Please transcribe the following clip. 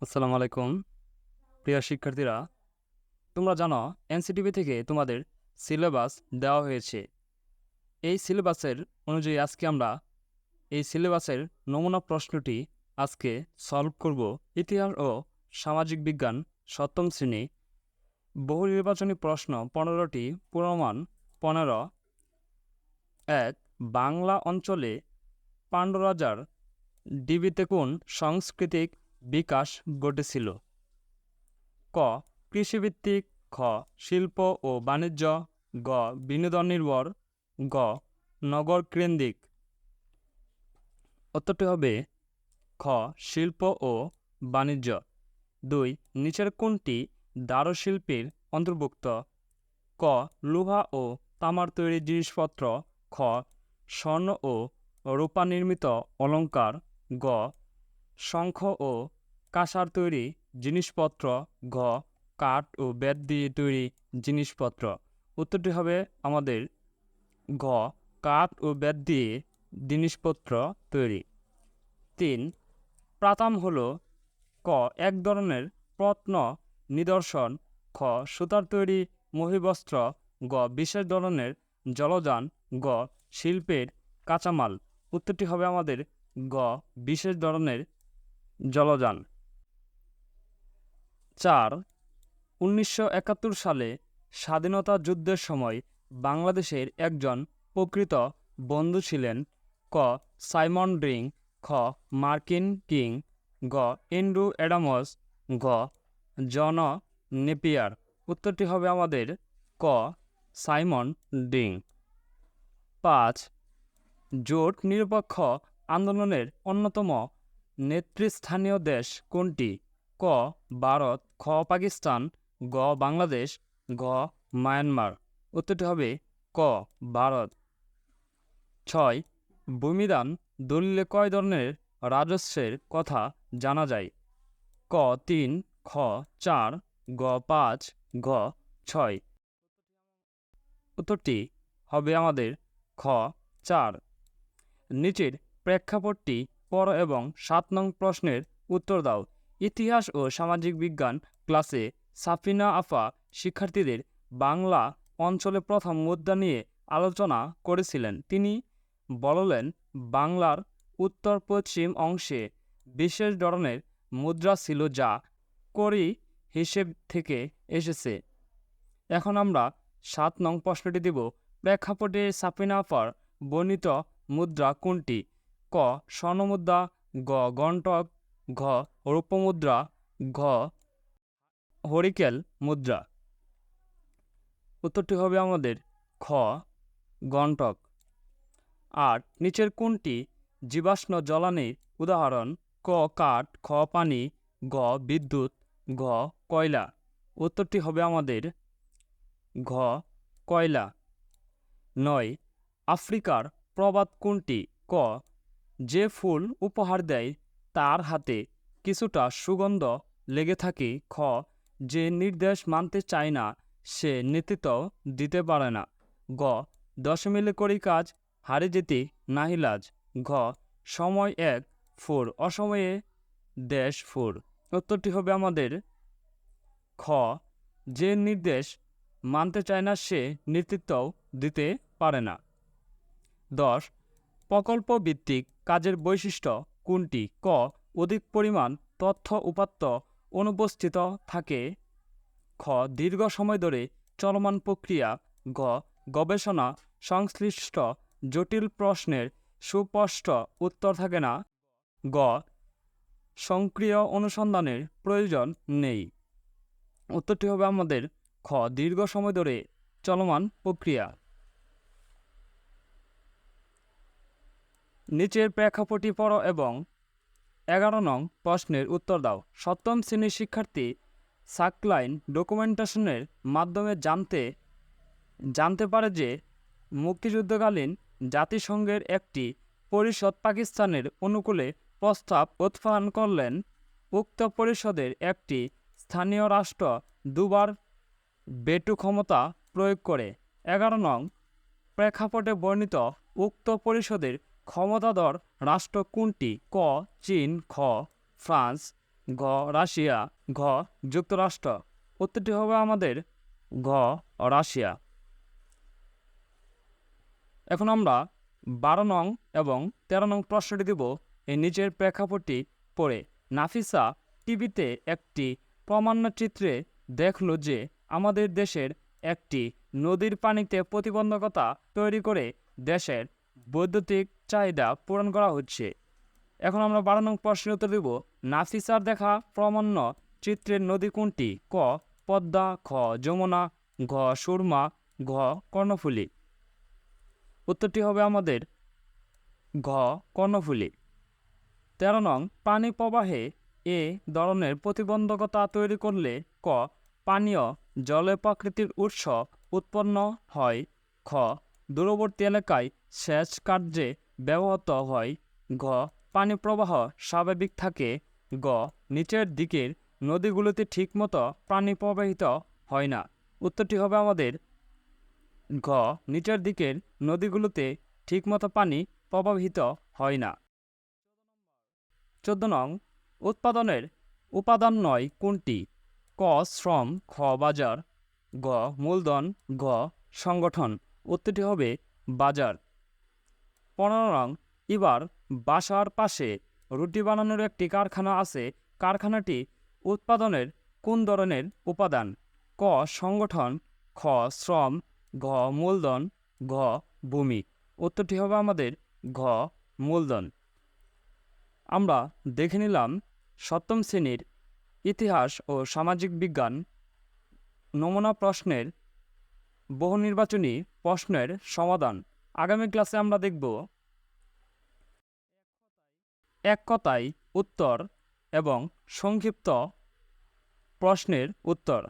আসসালামু আলাইকুম। প্রিয় শিক্ষার্থীরা, তোমরা জানো, এনসিটিভি থেকে তোমাদের সিলেবাস দেওয়া হয়েছে। এই সিলেবাসের অনুযায়ী আজকে আমরা এই সিলেবাসের নমুনা প্রশ্নটি আজকে সলভ করব। ইতিহাস ও সামাজিক বিজ্ঞান সপ্তম শ্রেণি। বহু নির্বাচনী প্রশ্ন পনেরোটি পুরমান পনেরো। এক, বাংলা অঞ্চলে পাণ্ডরাজার ডিবিতে কোন সাংস্কৃতিক বিকাশ ঘটেছিল। ক. কৃষিভিত্তিক খ. শিল্প ও বাণিজ্য। গ. বিনোদন নির্ভর। গ. নগর কেন্দ্রিক। উত্তরটি হবে খ. শিল্প ও বাণিজ্য। দুই. নিচের কোনটি দারুশিল্পীর অন্তর্ভুক্ত। ক. লোহা ও তামার তৈরি জিনিসপত্র। খ. স্বর্ণ ও রূপা নির্মিত অলংকার। গ. শঙ্খ ও কাঁসার তৈরি জিনিসপত্র, ঘ, কাঠ ও বেত দিয়ে তৈরি জিনিসপত্র। উত্তরটি হবে আমাদের ঘ, কাঠ ও বেত দিয়ে জিনিসপত্র তৈরি। তিন, প্রাতাম হল ক, এক ধরনের প্রত্ন নিদর্শন। খ, সুতার তৈরি মহিবস্ত্র। গ, বিশেষ ধরনের জলযান। গ, শিল্পের কাঁচামাল। উত্তরটি হবে আমাদের গ বিশেষ ধরনের জলযান। চার, উনিশশো একাত্তর সালে স্বাধীনতা যুদ্ধের সময় বাংলাদেশের একজন প্রকৃত বন্ধু ছিলেন ক, সাইমন ড্রিং খ, মার্কিন কিং, গ, এন্ড্রু অ্যাডামস, গ, জন নেপিয়ার। উত্তরটি হবে আমাদের ক, সাইমন ডিং পাঁচ, জোট নিরপেক্ষ আন্দোলনের অন্যতম নেতৃস্থানীয় দেশ কোনটি? ক ভারত, খ পাকিস্তান, গ বাংলাদেশ, গ মায়ানমার। উত্তরটি হবে ক, ভারত। ছয়, ভূমিদান দলিলে কয় ধরনের রাজস্বের কথা জানা যায়? ক, তিন, খ, চার, গ, পাঁচ, গ, ছয়। উত্তরটি হবে আমাদের খ, চার। নিচের প্রেক্ষাপটটি পর এবং সাত নং প্রশ্নের উত্তর দাও। ইতিহাস ও সামাজিক বিজ্ঞান ক্লাসে সাফিনা আফা শিক্ষার্থীদের বাংলা অঞ্চলে প্রথম মুদ্রা নিয়ে আলোচনা করেছিলেন। তিনি বললেন, বাংলার উত্তর পশ্চিম অংশে বিশেষ ধরনের মুদ্রা ছিল যা করি হিসেব থেকে এসেছে। এখন আমরা সাত নং প্রশ্নটি দিব। প্রেক্ষাপটে সাফিনা আফার বর্ণিত মুদ্রা কোনটি? ক, স্বর্ণমুদ্রা, গ গণ্টক ঘ রূপমুদ্রা, ঘ, হরিকেল মুদ্রা। উত্তরটি হবে আমাদের খ, গণ্টক। আর নিচের কোনটি জীবাশ্ম জ্বালানির উদাহরণ? ক, কাঠ, খ, পানি, গ, বিদ্যুৎ, ঘ, কয়লা। উত্তরটি হবে আমাদের ঘ, কয়লা। নয়, আফ্রিকার প্রবাদ কোনটি? ক, যে ফুল উপহার দেয় তার হাতে কিছুটা সুগন্ধ লেগে থাকে, খ, যে নির্দেশ মানতে চায় না, সে নেতৃত্ব দিতে পারে না। গ দশ মিলে করি কাজ, হারে যেতে নাহিলাজ ঘ, সময় এক, ফুর, অসময়ে দেশ ফুর। উত্তরটি হবে আমাদের খ, যে নির্দেশ মানতে চায় না, সে নেতৃত্ব দিতে পারে না। দশ প্রকল্প ভিত্তিক কাজের বৈশিষ্ট্য কোনটি? ক অধিক পরিমাণ তথ্য উপাত্ত অনুপস্থিত থাকে। খ. দীর্ঘ সময় ধরে চলমান প্রক্রিয়া। গ. গবেষণা। সংশ্লিষ্ট জটিল প্রশ্নের সুস্পষ্ট উত্তর থাকে না। গ. সক্রিয় অনুসন্ধানের প্রয়োজন নেই। উত্তরটি হবে আমাদের খ. দীর্ঘ সময় ধরে চলমান প্রক্রিয়া। নিচের প্রেক্ষাপটটি পড়ো এবং এগারো নং প্রশ্নের উত্তর দাও। সপ্তম শ্রেণির শিক্ষার্থী সাকলাইন ডকুমেন্টেশনের মাধ্যমে জানতে জানতে পারে যে মুক্তিযুদ্ধকালীন জাতিসংঘের একটি পরিষদ পাকিস্তানের অনুকূলে প্রস্তাব উত্থাপন করলেন। উক্ত পরিষদের একটি স্থানীয় রাষ্ট্র দুবার বেটু ক্ষমতা প্রয়োগ করে। এগারো নং প্রেক্ষাপটে বর্ণিত উক্ত পরিষদের ক্ষমতাধর রাষ্ট্র কোনটি? ক, চীন, খ, ফ্রান্স ঘ রাশিয়া, ঘ, যুক্তরাষ্ট্র। উত্তরটি হবে আমাদের ঘ, রাশিয়া। এখন আমরা বারো নং এবং তেরো নং প্রশ্নটি দেব। এই নিচের প্রেক্ষাপটটি পড়ে নাফিসা টিভিতে একটি প্রামাণ্য চিত্রে দেখল যে আমাদের দেশের একটি নদীর পানিতে প্রতিবন্ধকতা তৈরি করে দেশের বৈদ্যুতিক চাহিদা পূরণ করা হচ্ছে। এখন আমরা বারো নং প্রশ্নের উত্তর দেব নাফিসার দেখা প্রামাণ্য চিত্রের নদী কোনটি? ক, পদ্মা, খ, যমুনা, ঘ, সুরমা, ঘ, কর্ণফুলী। উত্তরটি হবে আমাদের ঘ, কর্ণফুলী। তেরো নং, পানি প্রবাহে এ ধরনের প্রতিবন্ধকতা তৈরি করলে ক, পানীয় জলে প্রকৃতির উৎস উৎপন্ন হয়। খ দূরবর্তী এলাকায় সেচ কার্যে ব্যবহৃত হয়। ঘ পানি প্রবাহ স্বাভাবিক থাকে। গ, নিচের দিকের নদীগুলোতে ঠিকমতো পানি প্রবাহিত হয় না। উত্তরটি হবে আমাদের। ঘ নিচের দিকের নদীগুলোতে ঠিকমতো পানি প্রবাহিত হয় না। চোদ্দ নং, উৎপাদনের উপাদান নয় কোনটি? ক, শ্রম, খ, বাজার। গ, মূলধন। ঘ সংগঠন। উত্তরটি হবে বাজার। পনেরো নং, এবার বাসার পাশে রুটি বানানোর একটি কারখানা আছে। কারখানাটি উৎপাদনের কোন ধরনের উপাদান? ক, সংগঠন, খ, শ্রম, ঘ, মূলধন, ঘ, ভূমি। উত্তরটি হবে আমাদের ঘ, মূলধন। আমরা দেখে নিলাম সপ্তম শ্রেণির ইতিহাস ও সামাজিক বিজ্ঞান। নমুনা প্রশ্নের বহু নির্বাচনী প্রশ্নের সমাধান। আগামী ক্লাসে আমরা দেখব এক কথায় উত্তর এবং সংক্ষিপ্ত প্রশ্নের উত্তর।